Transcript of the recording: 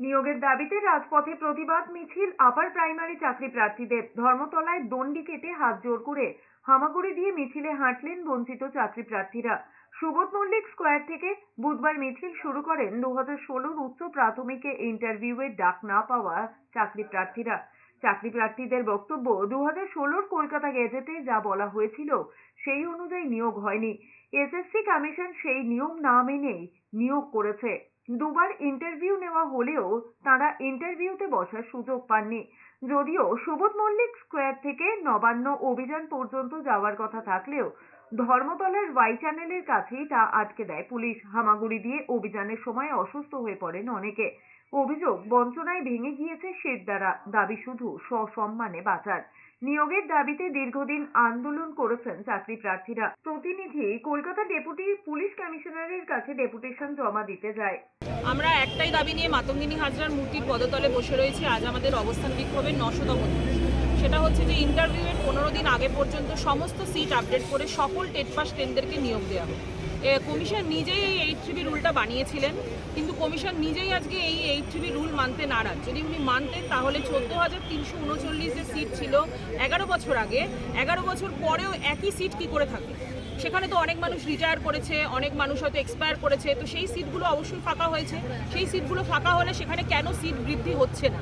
নিয়োগের দাবিতে রাজপথে প্রতিবাদ মিছিল আপার প্রাইমারি চাকরি প্রার্থীদের। ধর্মতলায় দণ্ডি কেটে হাত জোর করে হামাগুড়ি দিয়ে মিছিলে হাঁটলেন বঞ্চিত চাকরি প্রার্থীরা। সুবোধ মল্লিক স্কোয়ার থেকে বুধবার মিছিল শুরু করেন দু হাজার ষোলোর উচ্চ প্রাথমিকে ইন্টারভিউয়ের ডাক না পাওয়া চাকরি প্রার্থীরা। চাকরি প্রার্থীদের বক্তব্য দু হাজার ষোলোর কলকাতা গেজেটে যা বলা হয়েছিল সেই অনুযায়ী নিয়োগ হয়নি। এসএসসি কমিশন সেই নিয়ম না মেনেই নিয়োগ করেছে। দুবার ইন্টারভিউ নেওয়া হলেও তারা ইন্টারভিউতে বসার সুযোগ পাননি। যদিও সুবোধ মল্লিক স্কোয়ার থেকে নবান্ন অভিযান পর্যন্ত যাওয়ার কথা থাকলেও ধর্মতলার ওয়াই চ্যানেলের কাছেই তা আটকে দেয় পুলিশ। হামাগুড়ি দিয়ে অভিযানের সময় অসুস্থ হয়ে পড়েন অনেকে। অভিযোগ, বঞ্চনায় ভেঙে গিয়েছে শেড দ্বারা। দাবি শুধু সসম্মানে বাঁচার। নিয়োগের দাবিতে দীর্ঘদিন আন্দোলন করেছেন চাকরি প্রার্থীরা। প্রতিনিধি, কলকাতা ডেপুটি পুলিশ কমিশনারের কাছে ডেপুটেশন জমা দিতে যায়। আমরা একটাই দাবি নিয়ে মাতঙ্গিনী হাজরার মূর্তির পদতলে বসে রয়েছি। আজ আমাদের অবস্থান বিক্ষোভের নশতম দিন। সেটা হচ্ছে যে ইন্টারভিউয়ের পনেরো দিন আগে পর্যন্ত সমস্ত সিট আপডেট করে সকল টেট পাস টেনদেরকে নিয়োগ দেওয়া হবে কমিশন নিজেই এই এইট থ্রিবি রুলটা বানিয়েছিলেন, কিন্তু কমিশন নিজেই আজকে এই এইট থ্রিবি রুল মানতে নারাজ। যদি উনি মানতেন, তাহলে চোদ্দ হাজার তিনশো উনচল্লিশ যে সিট ছিল এগারো বছর আগে, এগারো বছর পরেও একই সিট কি করে থাকে? সেখানে তো অনেক মানুষ রিটায়ার করেছে, অনেক মানুষ হয়তো এক্সপায়ার করেছে, তো সেই সিটগুলো অবশ্যই ফাঁকা হয়েছে। সেই সিটগুলো ফাঁকা হলে সেখানে কেন সিট বৃদ্ধি হচ্ছে না?